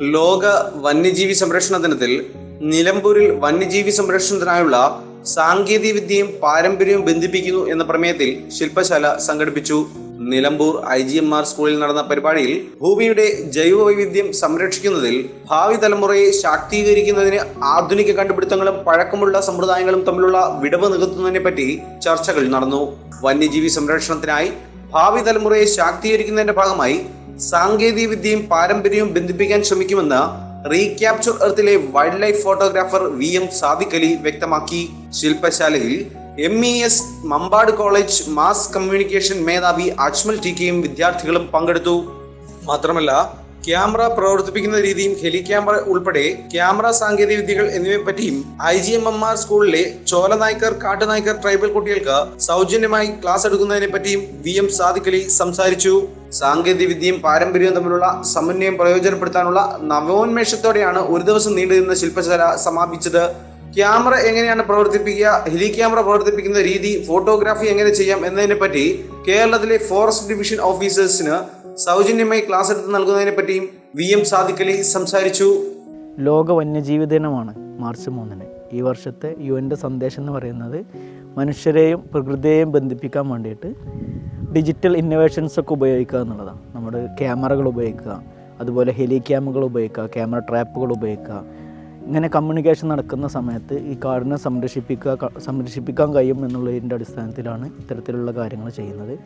ലോക വന്യജീവി സംരക്ഷണ ദിനത്തിൽ നിലമ്പൂരിൽ വന്യജീവി സംരക്ഷണത്തിനായുള്ള സാങ്കേതിക വിദ്യയും പാരമ്പര്യവും ബന്ധിപ്പിക്കുന്നു എന്ന പ്രമേയത്തിൽ ശില്പശാല സംഘടിപ്പിച്ചു. Nilambur I G M R സ്കൂളിൽ നടന്ന പരിപാടിയിൽ ഭൂമിയുടെ ജൈവ വൈവിധ്യം സംരക്ഷിക്കുന്നതിൽ ഭാവി തലമുറയെ ശാക്തീകരിക്കുന്നതിന് ആധുനിക കണ്ടുപിടുത്തങ്ങളും പഴക്കമുള്ള സമ്പ്രദായങ്ങളും തമ്മിലുള്ള വിടവ് നികത്തുന്നതിനെ പറ്റി ചർച്ചകൾ നടന്നു. വന്യജീവി സംരക്ഷണത്തിനായി ഭാവി തലമുറയെ ശാക്തീകരിക്കുന്നതിന്റെ ഭാഗമായി സാങ്കേതിക വിദ്യയും പാരമ്പര്യവും ബന്ധിപ്പിക്കാൻ ശ്രമിക്കുമെന്ന് recapture എർത്തിലെ wildlife photographer V M Sadiq Ali വ്യക്തമാക്കി. ശില്പശാലയിൽ M E S Mampad college mass communication മേധാവി അജ്മൽ ടി കെയും വിദ്യാർത്ഥികളും പങ്കെടുത്തു. മാത്രമല്ല ക്യാമറ പ്രവർത്തിപ്പിക്കുന്ന രീതിയും ഹെലി ക്യാമറ ഉൾപ്പെടെ ക്യാമറ സാങ്കേതിക വിദ്യകൾ എന്നിവയെ പറ്റിയും I G M M R സ്കൂളിലെ ചോലനായ്ക്കർ കാട്ടുനായ്ക്കർ ട്രൈബൽ കുട്ടികൾക്ക് സൗജന്യമായി ക്ലാസ് എടുക്കുന്നതിനെ പറ്റിയും വി എം സാദിഖലി സംസാരിച്ചു. സാങ്കേതിക വിദ്യയും പാരമ്പര്യവും തമ്മിലുള്ള സമന്വയം പ്രയോജനപ്പെടുത്താനുള്ള നവോന്മേഷത്തോടെയാണ് ഒരു ദിവസം നീണ്ടുനിന്ന ശില്പശാല സമാപിച്ചത്. ക്യാമറ എങ്ങനെയാണ് പ്രവർത്തിപ്പിക്കുക ഹെലി ക്യാമറ പ്രവർത്തിപ്പിക്കുന്ന രീതി ഫോട്ടോഗ്രാഫി എങ്ങനെ ചെയ്യാം എന്നതിനെ പറ്റി കേരളത്തിലെ ഫോറസ്റ്റ് ഡിവിഷൻ ഓഫീസേഴ്സിന് സൗജന്യമായി ക്ലാസ് എടുത്ത് നൽകുന്നതിനെ പറ്റിയും വി എം സാദിഖലി സംസാരിച്ചു. ലോക വന്യജീവി ദിനമാണ് മാർച്ച് മൂന്നിന്. ഈ വർഷത്തെ യു എന്റെ സന്ദേശം എന്ന് പറയുന്നത് മനുഷ്യരെയും പ്രകൃതിയെയും ബന്ധിപ്പിക്കാൻ വേണ്ടിയിട്ട് ഡിജിറ്റൽ ഇന്നോവേഷൻസ് ഒക്കെ ഉപയോഗിക്കുക എന്നുള്ളതാണ്. നമ്മുടെ ക്യാമറകൾ ഉപയോഗിക്കുക അതുപോലെ ഹെലി ക്യാമുകൾ ഉപയോഗിക്കുക ക്യാമറ ട്രാപ്പുകൾ ഉപയോഗിക്കുക. ഇങ്ങനെ കമ്മ്യൂണിക്കേഷൻ നടക്കുന്ന സമയത്ത് ഈ കാടിനെ സംരക്ഷിപ്പിക്കുക സംരക്ഷിപ്പിക്കാൻ കഴിയും എന്നുള്ളതിന്റെ അടിസ്ഥാനത്തിലാണ് ഇത്തരത്തിലുള്ള കാര്യങ്ങൾ ചെയ്യുന്നത്.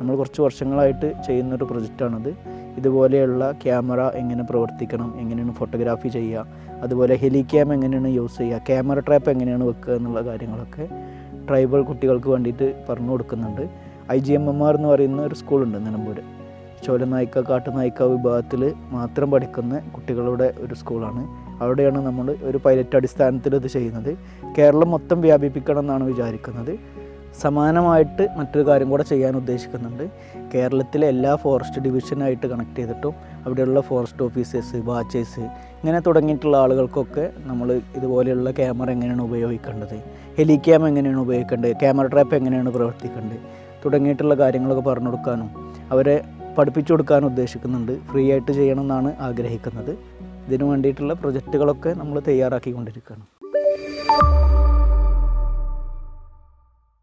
നമ്മൾ കുറച്ച് വർഷങ്ങളായിട്ട് ചെയ്യുന്നൊരു പ്രൊജക്റ്റാണത്. ഇതുപോലെയുള്ള ക്യാമറ എങ്ങനെ പ്രവർത്തിക്കണം എങ്ങനെയാണ് ഫോട്ടോഗ്രാഫി ചെയ്യുക അതുപോലെ ഹെലി ക്യാം എങ്ങനെയാണ് യൂസ് ചെയ്യുക ക്യാമറ ട്രാപ്പ് എങ്ങനെയാണ് വെക്കുക എന്നുള്ള കാര്യങ്ങളൊക്കെ ട്രൈബൽ കുട്ടികൾക്ക് വേണ്ടിയിട്ട് പറഞ്ഞു കൊടുക്കുന്നുണ്ട്. I G M M R എന്ന് പറയുന്ന ഒരു സ്കൂളുണ്ട് നിലമ്പൂർ ചോലനായിക്ക കാട്ടുനായിക്ക വിഭാഗത്തിൽ മാത്രം പഠിക്കുന്ന കുട്ടികളുടെ ഒരു സ്കൂളാണ്. അവിടെയാണ് നമ്മൾ ഒരു പൈലറ്റ് അടിസ്ഥാനത്തിൽ ഇത് ചെയ്യുന്നത്. കേരളം മൊത്തം വ്യാപിപ്പിക്കണം എന്നാണ് വിചാരിക്കുന്നത്. സമാനമായിട്ട് മറ്റൊരു കാര്യം കൂടെ ചെയ്യാൻ ഉദ്ദേശിക്കുന്നുണ്ട്. കേരളത്തിലെ എല്ലാ ഫോറസ്റ്റ് ഡിവിഷനായിട്ട് കണക്ട് ചെയ്തിട്ടും അവിടെയുള്ള ഫോറസ്റ്റ് ഓഫീസേഴ്സ് വാച്ചേഴ്സ് ഇങ്ങനെ തുടങ്ങിയിട്ടുള്ള ആളുകൾക്കൊക്കെ നമ്മൾ ഇതുപോലെയുള്ള ക്യാമറ എങ്ങനെയാണ് ഉപയോഗിക്കേണ്ടത്? ഹെലി ക്യാം എങ്ങനെയാണ് ഉപയോഗിക്കേണ്ടത്? ക്യാമറ ട്രാപ്പ് എങ്ങനെയാണ് പ്രവർത്തിക്കേണ്ടത്? തുടങ്ങിയിട്ടുള്ള കാര്യങ്ങളൊക്കെ പറഞ്ഞു കൊടുക്കാനും അവരെ പഠിപ്പിച്ചു കൊടുക്കാൻ ഉദ്ദേശിക്കുന്നുണ്ട്. ഫ്രീ ആയിട്ട് ചെയ്യണമെന്നാണ് ആഗ്രഹിക്കുന്നത്. ഇതിനു വേണ്ടിയിട്ടുള്ള പ്രൊജക്റ്റുകളൊക്കെ നമ്മൾ തയ്യാറാക്കിക്കൊണ്ടിരിക്കുകയാണ്.